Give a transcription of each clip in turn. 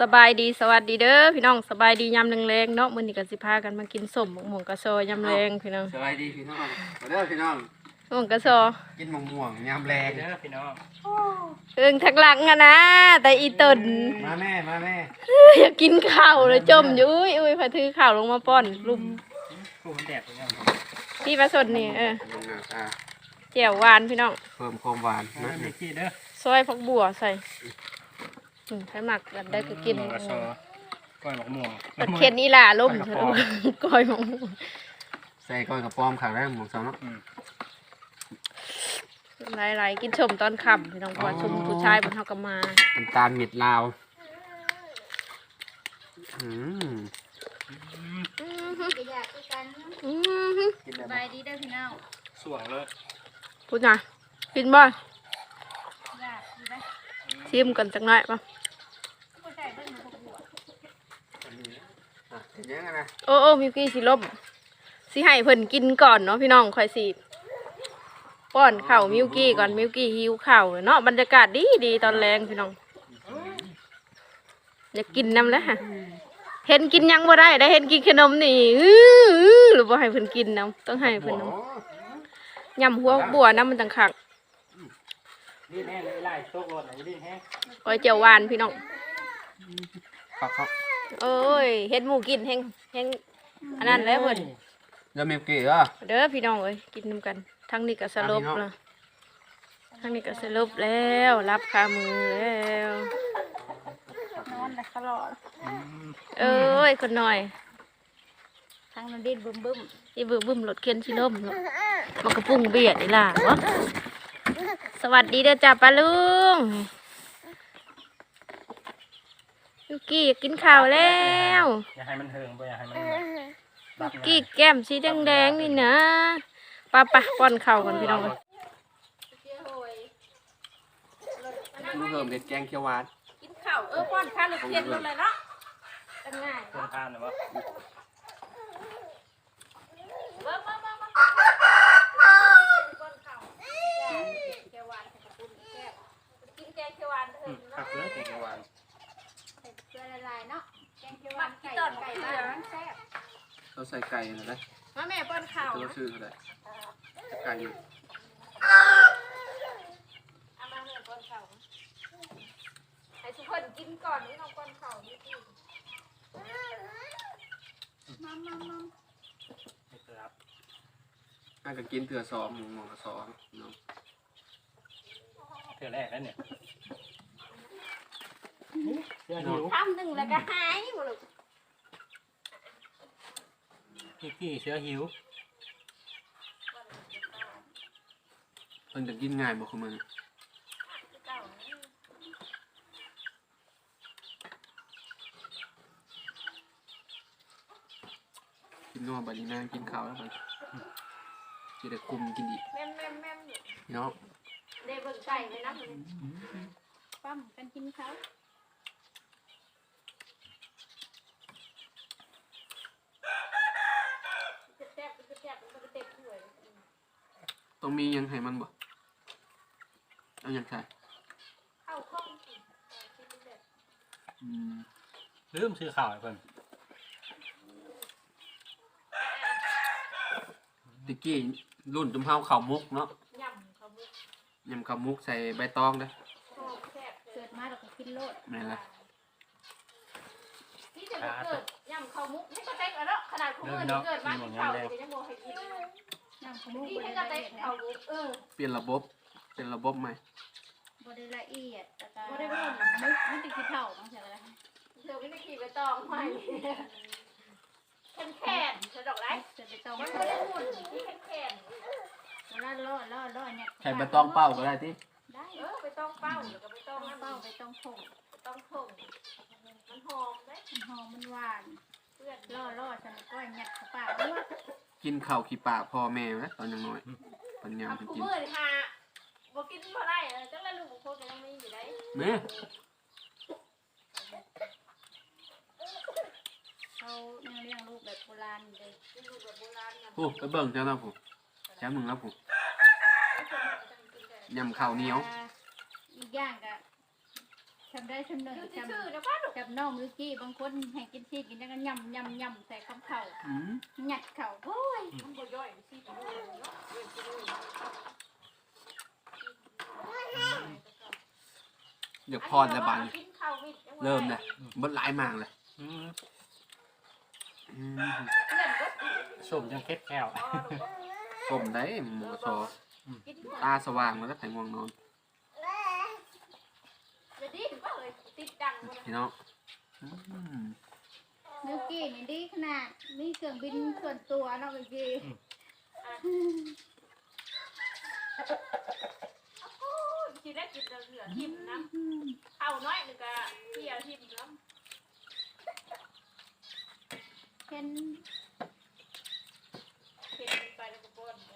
สบายดีสวัสดีเด้อพี่น้องสบายดียามแรงๆเนาะมื้อนี้ก็สิพากันมากินส้มหมกหม่วงกระซอยามแรงพี่น้องสบายดีพี่น้องมาเด้อพี่น้องหม่วงกระซอกินมะม่วงยามแรงเด้อพี่น้องเอิงทักหลังอะนะแต่อีตนมาแม่มาแม่อยากกินข้าวเลยจมอยู่อุ้ยอุ้ยพาถือข้าวลงมาป้อนลุมผู้คนแดดพี่น้องพี่มาสดนี่เออมันน่าตาแจ่วหวานพี่น้องเพิ่มความหวานนะนะเด็กกี้เด้อซอยผักบัวใส่อืม ใช้หมักกันได้ก็กินหมวกระซอก้อยหมกม่วงตัดเค็ดนี่ล่ะล่มเถอะก้อยหมกม่วงใส่ก้อยกระป้อมขังได้หมูสองเนาะอืมหลายๆกินชมตอนค่ำพี่น้องเพราะว่าชมผู้ชายบนเฮาก็มาน้ำตาลเม็ดลาวอืมก็อยากคือกันอืมกินสแบบบายดีเด้อพี่น้องสวงเลยพูดนะกินบ่อยากดีไหมชิมกันจักหน่อยป่ะ ผู้ชายเบิ่งมันก็บวก อะเป็น ยังไงนะโอ้โอ้มิวกี้สิลบสิให้เพิ่นกินก่อนเนาะพี่น้องค่อยสิป้อนข้าวมิวกี้ก่อนมิวกี้หิวข้าวเนาะบรรยากาศดีดีตอนแรงพี่น้องอยากกินน้ำแล้วฮะเห็นกินยังบ่ได้ได้เห็นกินขนมนี่อื้ออื้อหรือบ่ให้เพิ่นกินน้ำต้องให้เพิ่นน้ำยำหัวบัวน้ำมันจังคักนี่แน่เลยไล่โชครถไหนดิแฮะก้อยเจียวหวานพี่น้องเขาเขา โอ้ยเฮ็ดหมูกินแฮงแฮงอันนั้นแหล้วเพิ่นแล้วเมลกี้อะเด้อพี่น้องเอ้ยกินนำกันทั้งนี้ก็สลบอะพี่น้องแล้วทั้งนี้ก็สลบแล้วรับคามือแล้วนอนแต่ตลอดเอ้ยคนหน่อยทางนั้นดิ้นบึ้มบึ้มที่บึ้มบึ้มรถเข็นชิลมเนาะมันก็ปุ้งเบียดนี่ล่ะวะสวัสดีเด้อจ้าป้าลุง ยูกี้อยากกินข้าวแล้วอย่าให้มันเฮิงไปอย่าให้มันรับกี้แก้มสีแดงๆนี่นะป้าปะป้อนข้าวกันพี่น้องเอ้ยลูกเพิ่มเด็ดแกงเขียวหวานกินข้าวเออป้อนข้าวรถเข็นรถเลยเนาะเป็นง่ายเดินทางนะวะเบิ่งเบิ่งเบิ่งเบิ่งป้อนข้าวแกงหวานใส่กระปุกแก้วกินแกงเขียวหวาน ลยเก่งหวานใส่เกลือละลายเนาะแกงเขียวหวานไก่ไก่บ้านมันแซ่บเราใส่ไก่นะได้มาแม่ป้อนข้าวตัวนะซื้อก็ได้ไก่อยู่เอามาแม่ป้อนข้าวนะให้ทุกคนกินก่อนนี่น้องป้อนข้าวนี่กินมัมมัมมัมไม่เกลือครับน่าจะกินเถื่อซองหมูหมองกระซองเนาะเกลือแรกแล้วเนี่ย เสื้อหิวทำหนึ่งแล้วก็หายหมดเลยเด็กกี้เสื้อหิวเพิ่นจะกินง่ายบ่คือมันกินนัวบัดนี้นางกินข้าวแล้วมันจะได้คุมกินอีกแม่มแม่มแม่มเนาะเด้เบิ่งไก่ไหมนะปั้มกันกินเขาแซ่บแซ่บมันก็เต็มถ้วย ต้องมีหยังให้มันบ่เอาหยังใส่เข้าข้องสิอืมลืมซื้อข่าวให้เพิ่นตะกี้รุ่นจุ่มเฮาข้าวมุกเนาะยำเขาบุกยำข้าวมุกใส่ใบตองเด้อแซ่บเกิดมาเราก็กินโลดแม่นละที่จะเกิดยำเขามุกนี่ก็เต็กแล้วเนาะขนาดคุณเมื่อเกิดมากินข้าวก็ยังบอกให้กิน น้ำขมุกนี่บให้ริก็ละเต็เอีกยดเขามุกเออเปลี่ยนระบบเป็นระบบใหม่บริละเอียดแต่ก็บ่ได้เบิ่งมุกมันติดขี้เถ้าบางเสียอะไรเธอไม่ได้ขี่ไปตองใหม่แข็งแข็งเธอดอกไรจะไปต้องมันก็ได้หุ่นที่แข็งแข็งล่อล่อล่อล่อเนี่ยใส่ใบตองเป้าก็ได้ติได้เออไปต้องเป้าแล้วก็ไปต้ต้อองงน้ำเป้าเป้าไปต้องผงต้องถงมันหอมไหมมันหอมมันหวานเพื่อนล่อล่อฉันก้อยยัดเข้าปากด้วย กินข้าวขี้ปากพ่อแม่นะตอนยังน้อยปัญญาทำไปคู่กินมือฮะบอกกินเท่าไรจังละลูกของคนยังไม่อยู่ได้แม่เขายังเลี้ยงลูกแบบโบราณเลยลูกแบบโบราณนะผู้ไปเบิ่งเจ้าแล้วผู้แจ้มึงแล้วผู้ยำข้าวเหนียว อีกอย่างก็ ทำได้ทำหนึ่งอยู่ทำซื่อๆนะป้าลูกกับน้องมิวกี้บางคนให้กินซีกินแล้วก็ยำยำยำใส่ข้าวเข่าอืมหยัดเข่าโอ้ยมันบ่ย่อยสิไปดูเนาะเว้ยไปดูเดี๋ยวพอจะบานกินข้าววิทย์ยังไงเริ่มเลยเบดหลายมากเลยอืมอืมเพื่อนเบิดส้มยังเค็ดแก้วพอลูกสมได้หมูโซกินตาสว่างแล้วก็แผงง่วงนอน จะดีหรือเปล่าเอ้ย ติดดังบ่ล่ะพี่น้องอืมมิวกี้นี่ดีขนาดมีเครื่องบินส่วนตัวเนาะมิวกี้โอ้ยสิได้กินเหลือทิ่มน้ำข้าวน้อยหนึงก็เที่ยวทิ่มน้ำเห็นเห็นไปแล้วก็ป้อนไป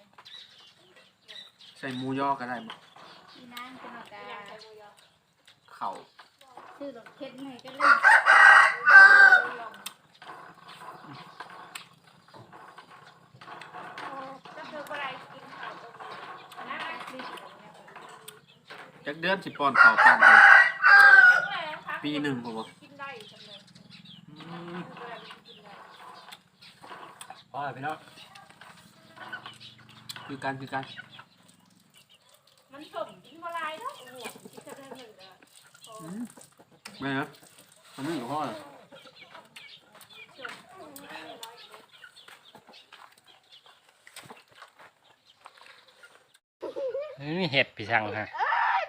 ใส่หมูย่อก็ได้บ่อีนางเป็นหนกาอยากใส่หมูยอเข่า ซื้อรถเข็นให้กันเลยลองก็คือบ่ได้กินข้าวตรงนี้นะรีบของเนี่ยจักเดือนสิป้อนข้าวปั้นเองปีหนึ่งผมบอกกินได้จังเลยอืมบ่ได้กินได้พอแล้วพี่น้องคือกันคือกันมันสมกินบ่หลายเนาะโอ้โหกินแค่เดือนหนึ่งอะพออืม ไม่นะมันไม่อยู่พ่อเลยนี่เห็ดพี่ช่างฮะ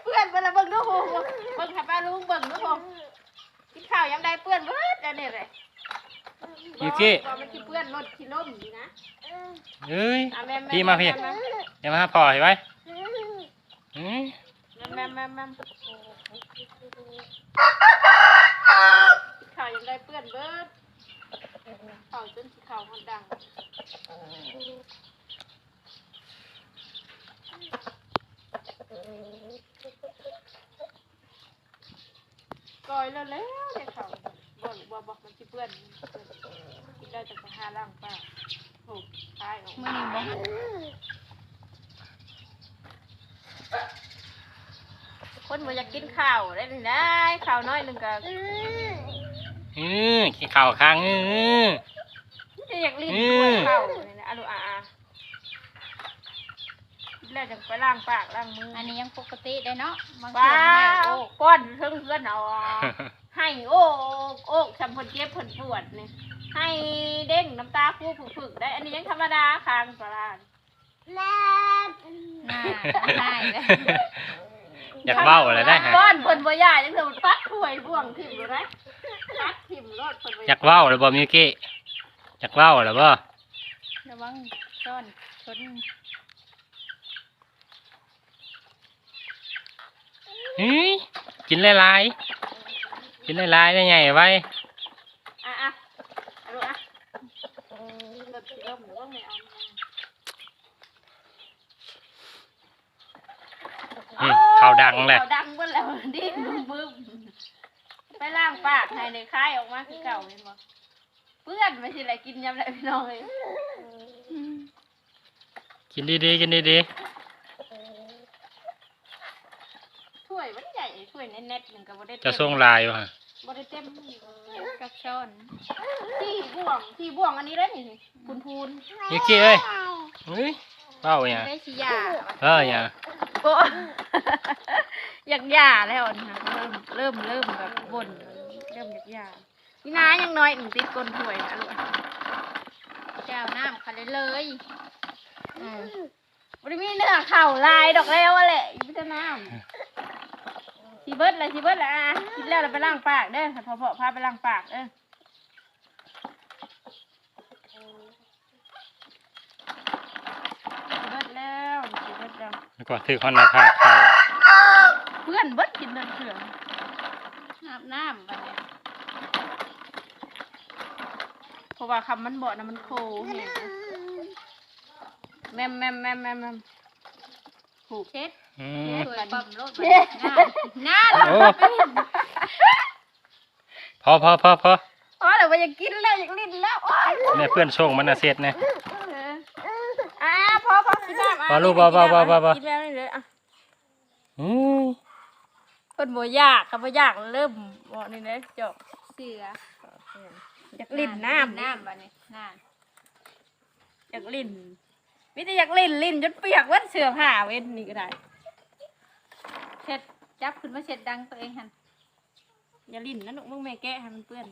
เพื่อนเวลาเบิ่งดูโหเบิ่งให้ป้าลุงเบิ่งดูโหกินข้าวยามใดเปื้อนเบิดอันนี้เลยยูกี้บ่มันสิเปื้อนรถสิล่มนี่นะเอ้ยอะแม่แม่พี่มาพี่แม่เดี๋ยวมาหาพ่อเห็นไหม มแม่แม่แม่ข้าวยามใดเปื้อนเบิดข้าวจนข้าวมันดังก่อยแล้วแล้วเด็กเขาบ่นบ่บอกมันสิเปื้อนกินได้แต่ไปหาล่างป้าโอ้ตายออกมื่อนี้บอก คนบ่อยากกินข้าวได้นี่ได้ข้าวน้อยหนึงก็อืมขี้เข่าวค้างอือจะอยากลิ้นอืด้วยมข้าวนี่นะอะลูอาอากินแล้วจังไปล้างปากล้างมืออันนี้ยังปกติได้เนาะบางว้าคนให้วโอ้ก้อนเพิ่งเพื่อนเอาให้โอ้โอ้ทำเพิ่นเจ็บเพิ่นปวดนี่ให้เด้งน้ำตาคู่ผึกๆได้ อันนี้ยังธรรมดาคางปลาร้าหน้าได้เลย อยากเว้าอะไรได้ฮะก้อนเพิ่นบ่ยาจังเถอะมันปัดถ้วยบ่วงทิ่มเลยนะปัดทิ่มรถเพิ่นบ่อยากเว้าหรือบ่มิวกี้อยากเว้าหรือบ่ระวังซ่อนชนอืมกินหลายๆกินหลายๆได้ไงไว้อะอะเอาลูกอะรถสิเริ่มหรือว่าไม่เอา อืมข้าวดังเลยข้าวดังเบิ่แล้วดิ้นบึ้มๆไปล้างปากให้ในคายออกมาคือเก่าเห็นบ่เพื่อนไม่ใช่อะไรกินยำไรพี่น้องเลยกินดีๆกินดีถ้วยมันใหญ่ถ้วยแน่ๆหนึ่งก็บ่ได้ๆเต็จะมส่งลายอยู่ฮะบ่ได้เต็มกับช้อนที่บ่วงที่บ่วงอันนี้ได้นี่พูนพูนมิวกี้เอ้ยเฮ้ยเว้าอย่างได้ชิยาเอออย่างๆโอ้ อยากหย่าแล้วนะเริ่มเริ่มเริ่มแบบบ่นเริ่มอยากหย่านี่นายังน้อยหนึ่งติดก้นถ้วยนะลูกอะเจ้าน้ำคันเลยเลยอืมบ่มีเนื้อเข่าลายดอกแล้วอะแหละอีพิจน้ำสีเบิร์ดเลยสีเบิดเลยอะกินแล้วเราไปล้างปากเด้อให้พอพอพาไปล้างปากเด้อสีเบิดแล้วสีเบิดแล้ว แล้วก็ถือคนหน้าผาเขา เพื่อนเบิดกินเดินเถื่อนอาบน้ำบัดนี้เพราะว่าคำมันบอกนะมันโคเห็นแม่มแม่มแม่มแม่มแม่มผูกเช็ดอืมสวยปั๊มรถบัดเช็ดนี้น้าโอ้พอพอพอพออ๋อเดี๋ยวมันอยากกินแล้วอยากลิ้นแล้วโอ๊ยเนี่ยเพื่อนส่งมันน่ะเสร็จนะเอออ่าพอพอกินน้ำอะพอลูกพอพอพอพอพอกินแล้วนี่เลยอะ อืมเพิ่นบ่อยากก็บ่อยากเริ่มบ่นี่เด้เจ้าเสืออยากลิ้นน้ำน้ำบัดนี้น้อยากลิ้นมีแต่อยากลิ้นลิ้นจนเปียกเวัดเสื้อผ้าเว้นนี่ก็ได้ำเช็ดจับขึ้นมาเช็ดดังตัวเองหันอย่าลิ้นนะลูกมึงแม่แกะให้มันเปื้อน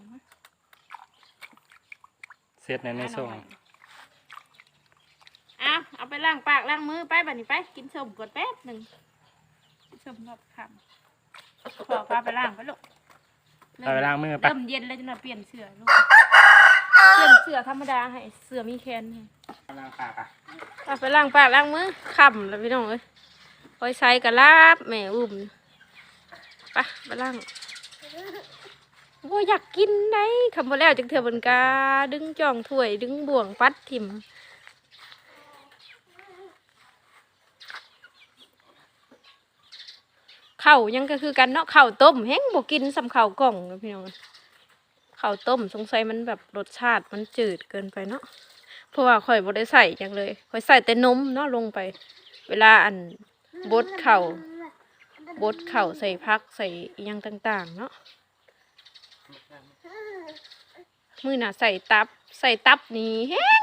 เสร็จในในส่งอ้าวเอาไปล้างปากล้างมือไปบัดนี้ไป กินส้มก่อนแป๊บหนึง กินส้มรอบค่ำพอพาไปล้างไปลูกไปไปล้างมือไป เริ่มเย็นแล้วจะมาเปลี่ยนเสื้อลูก เปลี่ยนเสื้อธรรมดาให้เสื้อมีแขนให้ล้างปากอะเอาไปล้างปากล้างมือค่ำแล้วพี่น้องเอ้ยคอยใส่กระลาบแม่อุ้มไปไปล้างโอ้ยอยากกินไหนคำว่าแล้วจังเถื่อบนกา ดึงจ่องถ้วยดึงบ่วงปัดถิ่ม เข่ายังก็คือกันเนาะเข่าวต้มแห้งบกินสำเข่าวกล่องพี่น้องข้าวต้มสงสัยมันแบบรสชาติมันจืดเกินไปเนาะเพราะว่าข่อยบ่ได้ใส่จังเลยข่อยใส่แต่นมเนาะลงไป เวลาอันบดเข่าบดเข่าใส่พักใส่ยังต่างๆ เนาะมือน่ะใส่ตับ ใส่ตับนี่แห้ง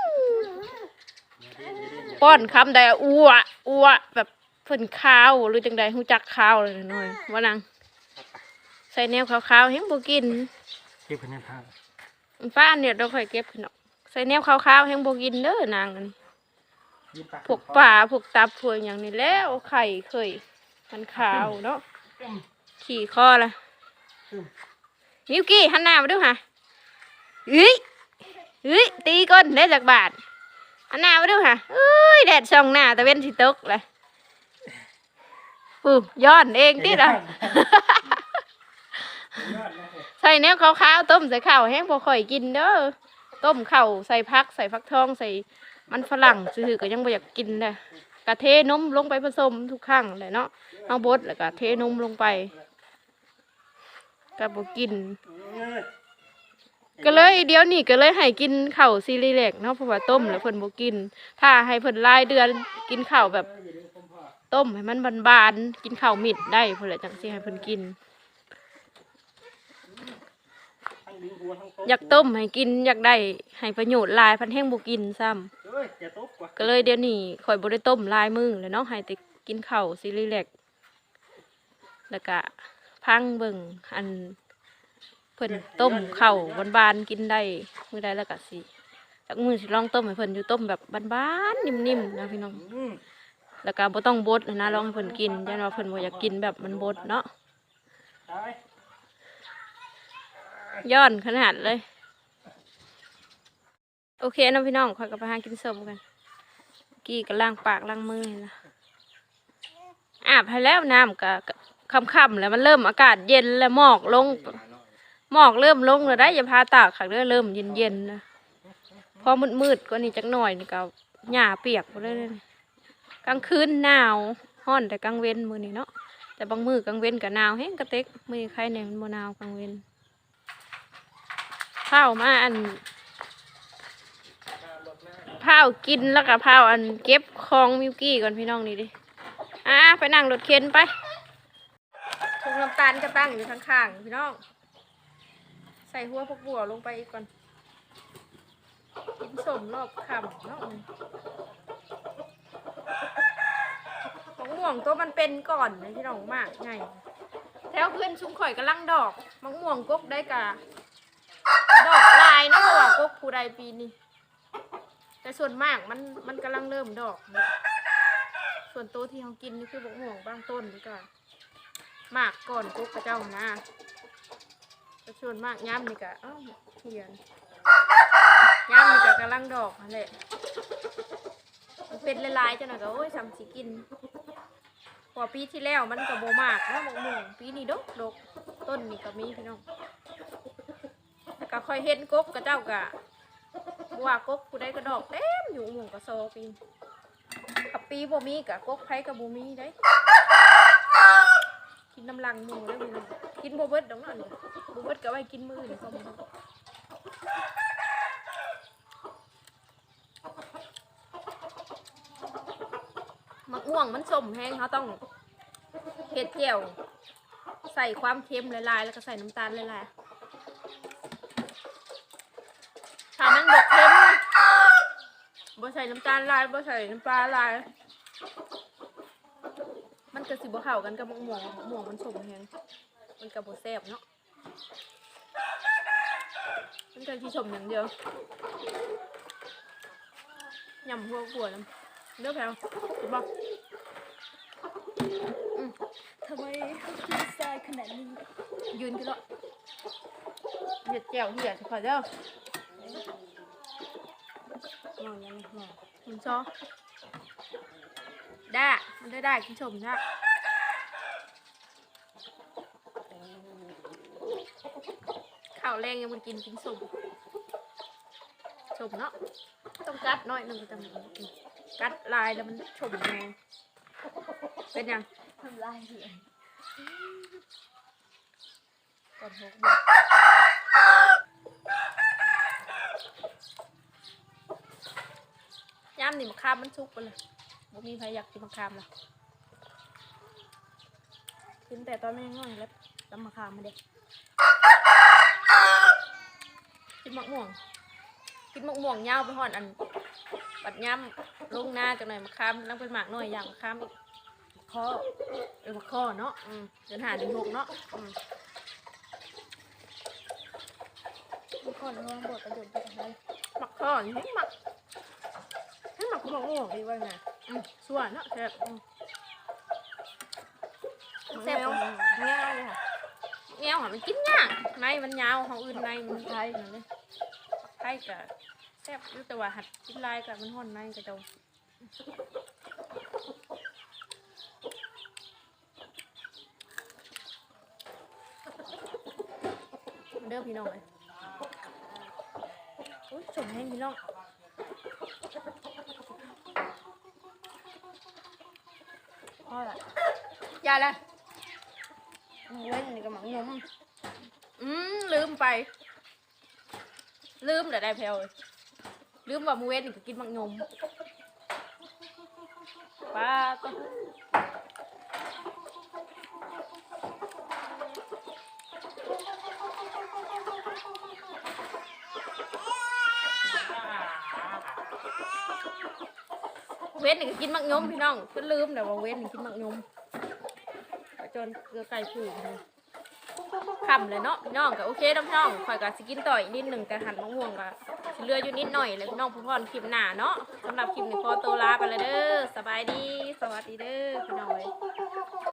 ป้อนคำใดอ้วอ้วแบบ พิ่นข้าวหรือจังใดฮู้จักข้าวเลยหน่อยว่านังใส่แนวขาวๆแห้งบ่กินเก็บเพื่อนผ้าฟ้าเนี่ยเราค่อยเก็บขึ้นเนาะใส่แนวขาวๆแห้งบ่กินเด้อนางอันนี้พวกปลาพวกตับพวกอย่างนี้แล้วไข่เคย มันขาวเนาะขี่คอละมิวกี้หันหน้ามาดูค่ะเอ้ยเอ้ยตีก้นได้จากบาทหันหน้ามาดูค่ะเอ้ยแดดส่องหน้าตะเว้นสิตกเลย ปูย้อนเองติละใส่แนวขาวๆต้มใส่ข้าวแห้งพอค่อยกินเด้อต้มข้าวใส่พักใส่ฟักทองใส่มันฝรั่งซื่อๆก็ยังบ่อยากกินเลยกะเทนมลงไปผสมทุกครั้งเลยเนาะเอาบดแล้วก็เทนมลงไปก็บ่กิน ก็เลยเดี๋ยวนี้ก็เลยให้กินข้าวซีรีเล็กเนาะเพราะว่าต้มแล้วเพิ่นบ่กิน ถ้าให้เพิ่นรายเดือนกินข้าวแบบ ต้มให้มันบานๆกินข้าวมิดได้เพิ่นแหละจังสิให้เพิ่นกิน อยากต้มให้กินอยากได้ให้ประโยชน์หลายพันแห้งบ่กินซ้ำก็เลยเดี๋ยวนี้ข่อยบ่ได้ต้มลายมือเลยเนาะให้แต่กินข้าวซีรีแลกแล้วก็พังเบิ่งอันเพิ่นต้มข้าวบานๆกินได้มือใดแล้วก็สิจักมือสิลองต้มให้เพิ่นอยู่ต้มแบบบานๆนิ่มๆนะพี่น้องอ แล้วก็บ่ต้องบดนะลองให้เพิ่นกินยันว่าเพิ่นบ่อยากกินแบบมันบดเนาะย้อนขนาดเลย โอเคเนาะพี่น้องข่อยก็ไปหากินส้มกัน กี้ก็ล้างปากล้างมือนะอาบให้แล้วน้ำก็ค่ำๆแล้วมันเริ่มอากาศเย็นแล้วหมอกลงหมอกเริ่มลงแล้วได้อย่าพาตากขักเด้อเริ่มเย็นๆนะพอมืดๆกว่านี้จักหน่อยนี่ก็หญ้าเปียกหมดเลยเนี่ กลางคืนหนาวฮ้อนแต่กลางเว้นมือนี้เนาะแต่บางมือกลางเว้นก็หนาวแฮงกระเต็กมือใครเนี่ยมันบ่หนาวกลางเว้นข้าวมาอันพาวกินแล้วก็พาวอันเก็บของมิวกี้ก่อนพี่น้องนี่ดิอะไปนั่งรถเข็นไปถุงน้ำตาลก็ตั้งอยู่ข้างๆพี่น้อง ใส่หัวพวกบัวลงไปอีกก่อนกินสมรอบคำเนาะ ม่วงตัวมันเป็นก่อนนะพี่น้องมากไงแถวเพื่อนชุมข่อยกำลังดอกมะม่วงกกได้กะดอกลายนะเพราะว่ากกผู้ใดปีนี้แต่ส่วนมากมันมันกำลังเริ่มดอกเนี่ยส่วนโตวที่เขากินนี่คือบกม่วงบางต้นนี่ก็มากก่อนกุ๊กกระเจ้านะแต่ส่วนมากย้ำนี่ก็เอ้าเหียนย้ำนี่ก็กำลังดอกนั่นแหละเป็นลายๆจังหน่อยก็โอ้ยซ้ำสิกิน พอปีที่แล้วมันก็โบมากแล้วบม่วงปีนี้ดกดกต้นนี่ก็มีพี่น้องก็ค่อยเห็นกุ๊กกระเจ้ากะว่ากกผู้ใดก็ดอกเต็มอยู่หมู่กับโซปีกับปีบ่มีกะกกไผกับบ่มีได้กินน้ำลังหมูได้อพี่น้องกินบ่เบิดดอกนั่นบ่เบิดก็ไว้กินมื้ออื่ก็บ่ มักม่วงมันสมแห้งเขาต้องเฮ็ดแจ่วใส่ความเค็มหลายๆแล้วก็ใส่น้ำตาลหลายๆถ้านั่งบกเค็มบ่ใส่น้ำตาลลายบ่ใส่น้ำปลาลาย มันก็สิบ่เข้ากันกับมะม่วงมะม่วงมันสมแฮงมันก็บ่แซ่บเนาะมันก็ที่ชมอย่างเดียวยำหัวขัวน้ำเด้อกแพลวเห็นบ่ ทำไมเขาคิดทรายขนาดนี้ยืนขึ้นแล้วเหยียดแก้วเหียดขอเด้อมองยังมองคุณซอได้มันได้ได้กินชมได้ข้าวแรงยังมันกินกินสมชมเนาะต้องกัดหน้อยหนึ่งจังกัดลายแล้วมันชมแรงเป็นยัง ทำลายเหรียก่อนหกเดือนย่ามนี่มะขามมันสุกไปเลยบ่มีใครอยากกินมะขามละกินแต่ตอนไม่ง่อยแล้วตำมะขามมาเด็กกินมะม่วง กินมะม่วงยาวไปหอนอันปัดย่ำลงหน้าจังหน่อยมะขามนั่งเป็นหมากหน่อยอย่างมะขามอีกข้อ เออมะข้อเนาะอืมเดินหาเดินหกเนาะอืมทุกคนร่วมบทประโยชน์ไปกันเลยหมักข้อนี่หมักให้หมักมะม่วงอีกว่าไงอืมส่วนเนาะแซ่บอืมแซ่บง่ายเลยค่ะแงวค่ะมันกินยากในมันยาวของอื่นในมันไทยนั่นเลยไทยกับแซ่บอยู่แต่ว่าหัดกินลายกับมันห่อนในกระเจงม เด้อพี่น้องเลยอุ้ยสมแห้งพี่น้องพอละยาละเว้นนี่ก็หมักนมอืมลืมไป ลืมแต่ได้เพลเลยลืมว่ามูเวนนี่ก็กินมังนมป้าต้ เว้นนี่ก็กินมักยมพี่น้องเพิ่นลืมแต่ว่าเว้นนี่กินมักยมไปจนเกลือไก่ผูกเลยคำเลยเนาะพี่น้องก็โอเคน้องพี่น้องคอยกับสกินต่อยนิดหนึ่งแต่หันมะม่วงก็สิเหลืออยู่นิดหน่อยเลยพี่น้องผู้พรคลิปหน้าเนาะสำหรับคลิปนี้ขอตัวลาไปเลยเด้อสบายดี สวัสดีเด้อพี่น้องเลย